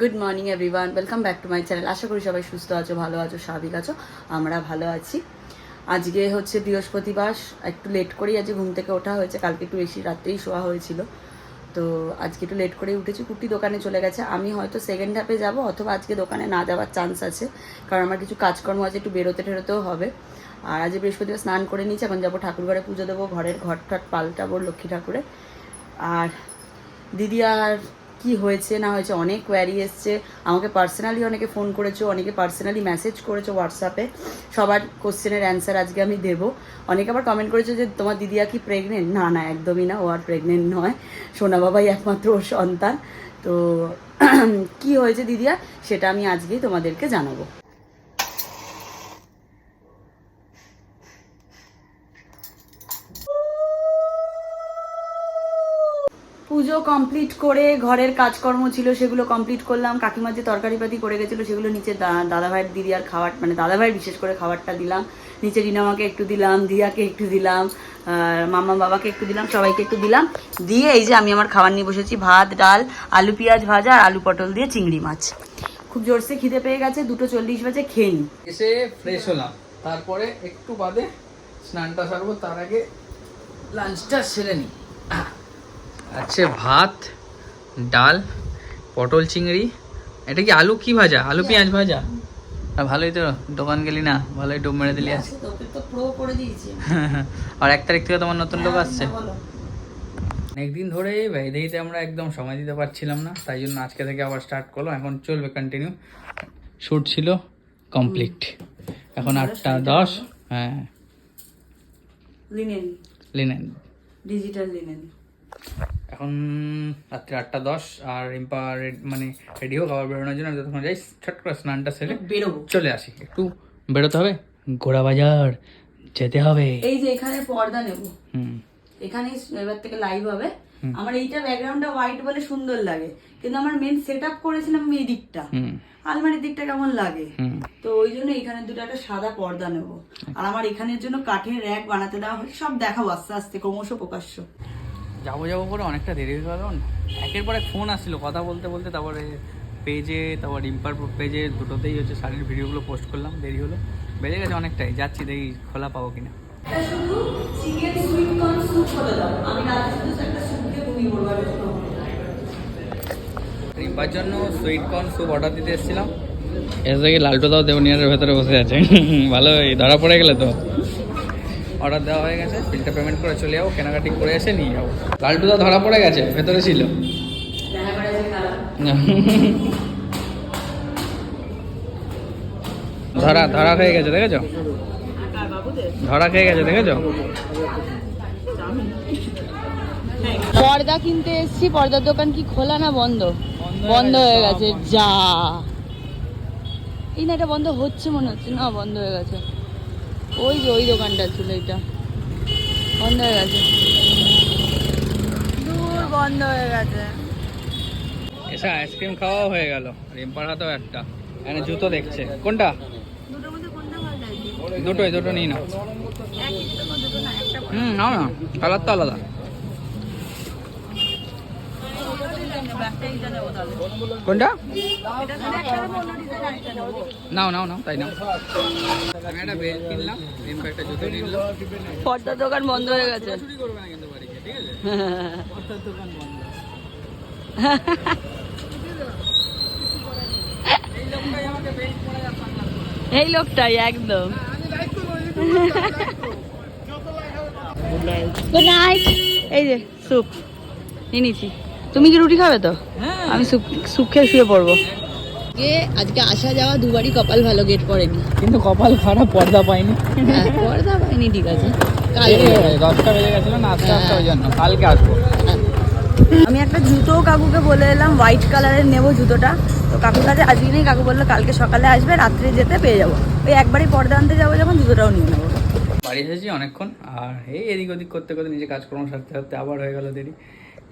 Good morning everyone welcome back to my channel আশা করি সবাই সুস্থ আছো, ভালো আছো, স্বাভাবিক আছো। আমরা ভালো আছি। আজকে হচ্ছে বৃহস্পতিবার, একটু লেট করেই আজকে ঘুম থেকে ওঠা হয়েছে। কালকে একটু বেশি রাত্রেই শোয়া হয়েছিল। তো আজকে একটু লেট করেই উঠেছি। কুটি দোকানে চলে গেছে। আমি হয়তো সেকেন্ড হাফে যাব, অথবা আজকে দোকানে না যাওয়ার চান্স আছে। কারণ আমার কিছু কাজকর্ম আছে, একটু বেরোতে টেরোতেও হবে। আর আজকে বৃহস্পতিবার স্নান করে নিয়েছি। এখন যাব ঠাকুর ঘরে পুজো দেবো, ঘরের ঘর ঠট পাল্টাবো লক্ষ্মী ঠাকুরে। আর দিদি আর কি হয়েছে, না হয়েছে, অনেক কোয়ারি এসছে। আমাকে পার্সোনালি অনেকে ফোন করেছ, অনেকে পার্সোনালি মেসেজ করেছ হোয়াটসঅ্যাপে সবার কোশ্চেনের অ্যান্সার আজকে আমি দেব। অনেকে আবার কমেন্ট করেছে যে, তোমার দিদিয়া কি প্রেগনেন্ট না না, একদমই না, ও আর প্রেগনেন্ট নয়। সোনা বাবাই একমাত্র ওর সন্তান। তো, কি হয়েছে দিদিয়া সেটা আমি আজকেই তোমাদেরকে জানাব। পুজো কমপ্লিট করে ঘরের কাজকর্ম ছিল, সেগুলো কমপ্লিট করলাম। কাকিমা যে তরকারিপাতি করে গেছিল, সেগুলো নিচে দাদাভাইয়ের দিদি আর খাবার মানে দাদাভাইয়ের বিশেষ করে খাবারটা দিলাম। নিচে রিনামাকে একটু দিলাম, দিয়াকে একটু দিলাম মামা বাবাকে একটু দিলাম, সবাইকে একটু দিলাম। দিয়ে এই যে আমি আমার খাবার নিয়ে বসেছি, ভাত, ডাল, আলু, পেঁয়াজ ভাজা আর আলু পটল দিয়ে চিংড়ি মাছ। খুব জোরসে খিদে পেয়ে গেছে, দুটো চল্লিশ বাজে খেয়ে নিই এসে ফ্রেশ হলাম। তারপরে একটু বাদে স্নানটা সারবো, তার আগে লাঞ্চটা সেরে নিই আছে ভাত ডাল পটল চিংড়ি। এটা কি আলু কি ভাজা? আলু পেঁয়াজ ভাজা? আর ভালোই তো দোকান গেলি না ভালোই ডুব মেরে দিলি করে দিয়েছি আর এক তারিখ থেকে তোমার নতুন লোক আসছে। অনেকদিন ধরে ভেদেইতে আমরা একদম সময় দিতে পারছিলাম না তাই জন্য আজকে থেকে আবার স্টার্ট করল এখন চলবে কন্টিনিউ শ্যুট ছিল কমপ্লিট এখন আটটা দশ হ্যাঁ। লিনেন লিনেন ডিজিটাল লিনেন এখন রাত্রি আটটা দশ আর রিম্পা মানে রেডি হোক আবার বেরোনোর জন্য আমি ততক্ষণ যাই ছট করে স্নানটা সেরে বেরোবো। চলে আসি। একটু বেরোতে হবে ঘোড়া বাজার যেতে হবে। এই যে এখানে পর্দা নেব। হুম। এখানে এবার থেকে লাইভ হবে। আমার এইটা ব্যাকগ্রাউন্ডটা হোয়াইট বলে সুন্দর লাগে। কিন্তু আমার মেন সেট আপ করেছিলাম আমি এই দিকটা। আলমারির দিকটা কেমন লাগে? তো ওই জন্য এখানে দুটো একটা সাদা পর্দা নেব। আর আমার এখানের জন্য কাঠের র্যাক বানাতে দেওয়া হয়েছে সব দেখাবো আস্তে আস্তে ক্রমশ প্রকাশ্য। যাব যাব করে অনেকটা দেরি হয়ে গেল। একের পর এক ফোন আসছিল কথা বলতে বলতে তারপরে পেজে তারপর রিম্পার পেজে দুটোতেই হচ্ছে শাড়ির ভিডিওগুলো পোস্ট করলাম দেরি হলো। বেড়ে গেছে অনেকটাই যাচ্ছি দেখি খোলা পাবো কিনা। শুধু চিকেন সুইট কর্ন স্যুপ করে দাও আমি রাতে শুধু একটা স্যুপ দিয়ে ঘুমিয়ে পড়ব আর কিছু খাব না। রিম্পার জন্য সুইট কর্ন স্যুপ অর্ডার দিতে এসেছিলাম। এসে দেখি লালটুদাও দেবনিয়ারের ভেতরে বসে আছে। ভালো ধরা পড়ে গেলে তো। অর্ডার দেওয়া হয়ে গেছে বিলটা পেমেন্ট করে চলে যাব, কেনাকাটি করে এসে নিয়ে যাব। লালটুদা ধরা পড়ে গেছে, ভেতরে ছিল। ধরা ধরা খেয়ে গেছে, দেখেছ? ধরা খেয়ে গেছে, দেখেছ? পর্দা কিনতে এসেছি, পর্দার দোকান কি খোলা না বন্ধ? বন্ধ হয়ে গেছে, যা। এই না, এটা বন্ধ হচ্ছে মনে হচ্ছে, না, বন্ধ হয়ে গেছে। ওই যে ওই দোকানটা ছিল এটা। বন্ধ হয়ে গেছে। দূর বন্ধ হয়ে গেছে। এসে আইসক্রিম খাওয়াও হয়ে গেল। রিম্পার হাতেও একটা। এখানে জুতো দেখছে। কোনটা? দুটোর মধ্যে কোনটা ভালো লাগে দুটোই দুটো নিই না হুম নাও না। কালার তো আলাদা। কোনটা? নাও নাও নাও তাই নাও। পর্দার দোকান বন্ধ হয়ে গেছে। এই লোকটাই একদম। গুড নাইট এই যে স্যুপ নিয়ে নিচ্ছি। তুমি কি রুটি খাবে তো? হ্যাঁ। আমি স্যুপ খেয়ে শুয়ে পড়ব। আজকে আসা যাওয়া দুবারই কপাল ভালো গেট পড়েনি কিন্তু কপাল খারাপ পর্দা পাইনি। হ্যাঁ, পর্দা পাইনি ঠিক আছে। হয়ে দশটা বেজে গেছিল না আস্তে আস্তে ওই জন্য কালকে আসব। আমি একটা জুতো কাকুকে বলে এলাম হোয়াইট কালারের নেব জুতোটা। তো কাকুর কাছে আজকে নেই কাকু বলল কালকে সকালে আসবে রাত্রে যেতে পেয়ে যাব। ওই একবারই পর্দা আনতে যাব যখন জুতোটাও নিয়ে নেব। বাড়ি এসেছি অনেকক্ষণ আর এই এদিক ওদিক করতে করতে নিজে কাজকর্ম সারতে সারতে আবার হয়ে গেল দেরি।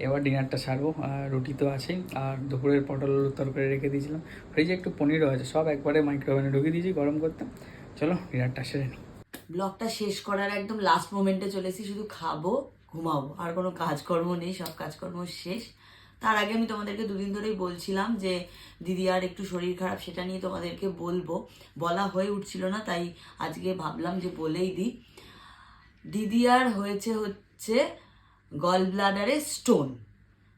এবার ডিনারটা সারবো, আর রুটি তো আছেই, আর দুপুরের পটল তরকারি রেখে দিয়েছিলাম। ফ্রিজে একটু পনিরও আছে সব একবারে মাইক্রোওভেনে ঢুকিয়ে দিয়েছি গরম করতে। চলো, ডিনারটা সেরে নিই ব্লগটা শেষ করার একদম লাস্ট মোমেন্টে চলে এসেছি, শুধু খাব, ঘুমাবো, আর কোনো কাজকর্ম নেই, সব কাজকর্ম শেষ। তার আগে আমি তোমাদেরকে দুদিন ধরেই বলছিলাম যে, দিদি আর একটু শরীর খারাপ, সেটা নিয়ে তোমাদেরকে বলব। বলা হয়ে উঠছিল না, তাই আজকে ভাবলাম যে বলেই দিই। দিদি আর হয়েছে হচ্ছে গল ব্লাডারে স্টোন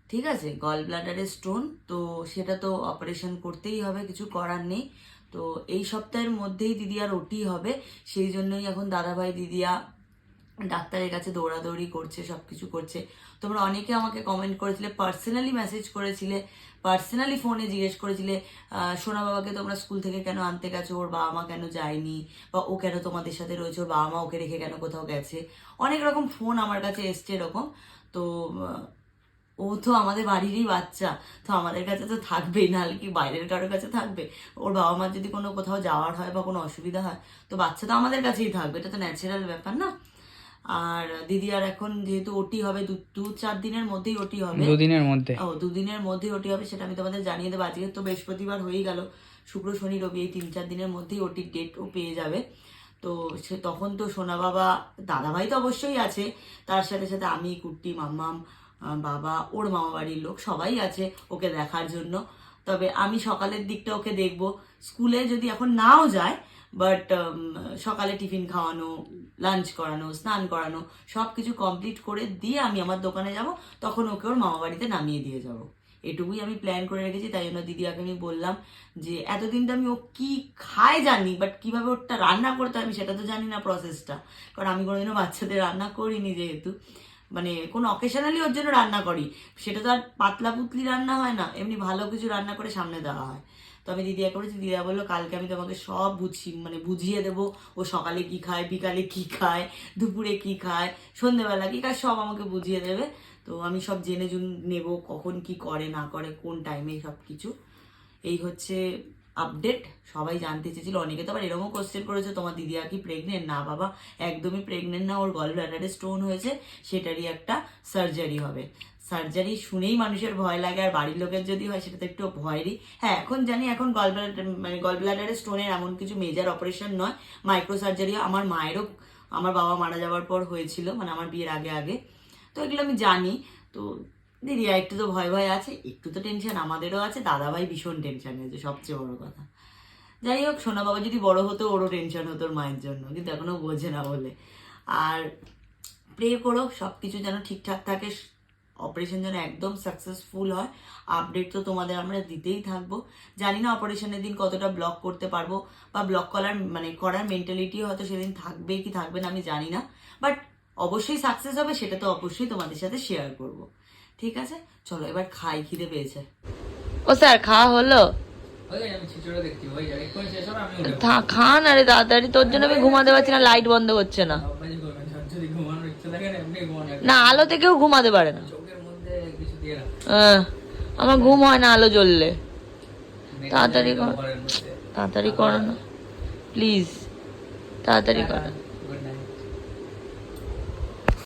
ঠিক আছে? গল ব্লাডারে স্টোন তো সেটা তো অপারেশন করতেই হবে, কিছু করার নেই। তো এই সপ্তাহের মধ্যেই দিদিয়ার ওটি হবে, সেই জন্যই এখন দাদাভাই, দিদিয়া ডাক্তারের কাছে দৌড়াদৌড়ি করছে সব কিছু করছে। তোমরা অনেকে আমাকে কমেন্ট করেছিলে পার্সোনালি মেসেজ করেছিলে পার্সোনালি ফোনে জিজ্ঞেস করেছিলে সোনা বাবাকে তোমরা স্কুল থেকে কেন আনতে গেছো? ওর বাবা মা কেন যায়নি? বা ও কেন তোমাদের সাথে রয়েছে? ওর বাবা মা ওকে রেখে কেন কোথাও গেছে? অনেক রকম ফোন আমার কাছে এসছে এরকম। তো ও তো আমাদের বাড়িরই বাচ্চা। তো আমাদের কাছে তো থাকবেই, নাহলে কি বাইরের কারোর কাছে থাকবে? ওর বাবা মার যদি কোনো কোথাও যাওয়ার হয় বা কোনো অসুবিধা হয়, তো বাচ্চা তো আমাদের কাছেই থাকবে। এটা তো ন্যাচারাল ব্যাপার না? আর দিদি আর এখন যেহেতু ওটি হবে দু দু চার দিনের মধ্যেই ওটি হবে। দুদিনের মধ্যে। ও দুদিনের মধ্যেই ওটি হবে সেটা আমি তোমাদের জানিয়ে দেবো। আজকে তো বৃহস্পতিবার হয়েই গেল শুক্র শনি রবি এই তিন চার দিনের মধ্যেই ওটির ডেটও পেয়ে যাবে। তো সে তখন তো সোনা বাবা দাদাভাই তো অবশ্যই আছে। তার সাথে সাথে আমি কুট্টি মাম্মাম বাবা ওর মামা বাড়ির লোক সবাই আছে ওকে দেখার জন্য। তবে আমি সকালের দিকটা ওকে দেখব। স্কুলে যদি এখন নাও যায় বাট সকালে টিফিন খাওয়ানো লাঞ্চ করানো, স্নান করানো সব কিছু কমপ্লিট করে দিয়ে আমি আমার দোকানে যাব, তখন ওকে ওর মামা বাড়িতে নামিয়ে দিয়ে যাব। এটুকুই আমি প্ল্যান করে রেখেছি, তাই জন্য দিদিয়াকে আমি বললাম যে, এতদিন তো আমি ও কি খায় জানি বাট কীভাবে ওরটা রান্না করতে হয় আমি সেটা তো জানি না প্রসেসটা কারণ আমি কোনোদিনও বাচ্চাদের রান্না করিনি যেহেতু। মানে কোনো অকেশনালি ওর জন্য রান্না করি, সেটা তো আর পাতলা পুতলি রান্না হয় না, এমনি ভালো কিছু রান্না করে সামনে দেওয়া হয়। তো আমি দিদিয়া করেছি, দিদা বলল, কালকে আমি তোমাকে সব বুঝি মানে বুঝিয়ে দেবো, ও সকালে কি খায়, বিকালে কি খায়, দুপুরে কি খায় সন্ধ্যেবেলা কি খায়, সব আমাকে বুঝিয়ে দেবে। তো আমি সব জেনে জুন নেব কখন কি করে, না করে, কোন টাইমে সব কিছু এই হচ্ছে আপডেট সবাই জানতে চেয়েছিল, অনেকে তো আবার এরকমও কোশ্চেন করেছে, তোমার দিদিয়া কি প্রেগনেন্ট না বাবা, একদমই প্রেগনেন্ট না, ওর গল ব্লাডারে স্টোন হয়েছে, সেটারই একটা সার্জারি হবে। সার্জারি শুনেই মানুষের ভয় লাগে, আর বাড়ির লোকের যদি হয়, সেটা তো একটু ভয়েরই। হ্যাঁ এখন জানি, এখন গল মানে গল ব্লাডারে স্টোনের এমন কিছু মেজার অপারেশন নয় মাইক্রো সার্জারি আমার মায়েরও, আমার বাবা মারা যাওয়ার পর হয়েছিল মানে আমার বিয়ের আগে আগে। তো এগুলো আমি জানি, তো দিদি একটু তো ভয় ভয় আছে, একটু তো টেনশন আমাদেরও আছে, দাদাভাই ভীষণ টেনশনে আছে সবচেয়ে বড় কথা। যাই হোক, সোনা বাবা যদি বড় হতো, ওরও টেনশন হতো মায়ের জন্য, কিন্তু এখনও বোঝে না বলে। আর প্রে করো সব কিছু যেন ঠিকঠাক থাকে অপারেশন যেন একদম সাকসেসফুল হয় আপডেট তো তোমাদের আমরা দিতেই থাকব। জানি না অপারেশনের দিন কতটা ব্লক করতে পারব, বা ব্লক করার মানে করার মেন্টালিটি হয়তো সেদিন থাকবে কি থাকবে না, আমি জানি না। বাট অবশ্যই সাকসেস হবে, সেটা তো অবশ্যই তোমাদের সাথে শেয়ার করব। ঠিক আছে? চলো এবার খাই খিদে পেয়েছে। ও স্যার খাওয়া হলো? খান আরে তাড়াতাড়ি তোর জন্য আমি ঘুমাতে পারছি না লাইট বন্ধ করছে না। না আলো থেকেও ঘুমাতে পারে না। আমার ঘুম হয় না আলো জ্বললে। তাড়াতাড়ি কর। তাড়াতাড়ি করো না। প্লিজ তাড়াতাড়ি করো।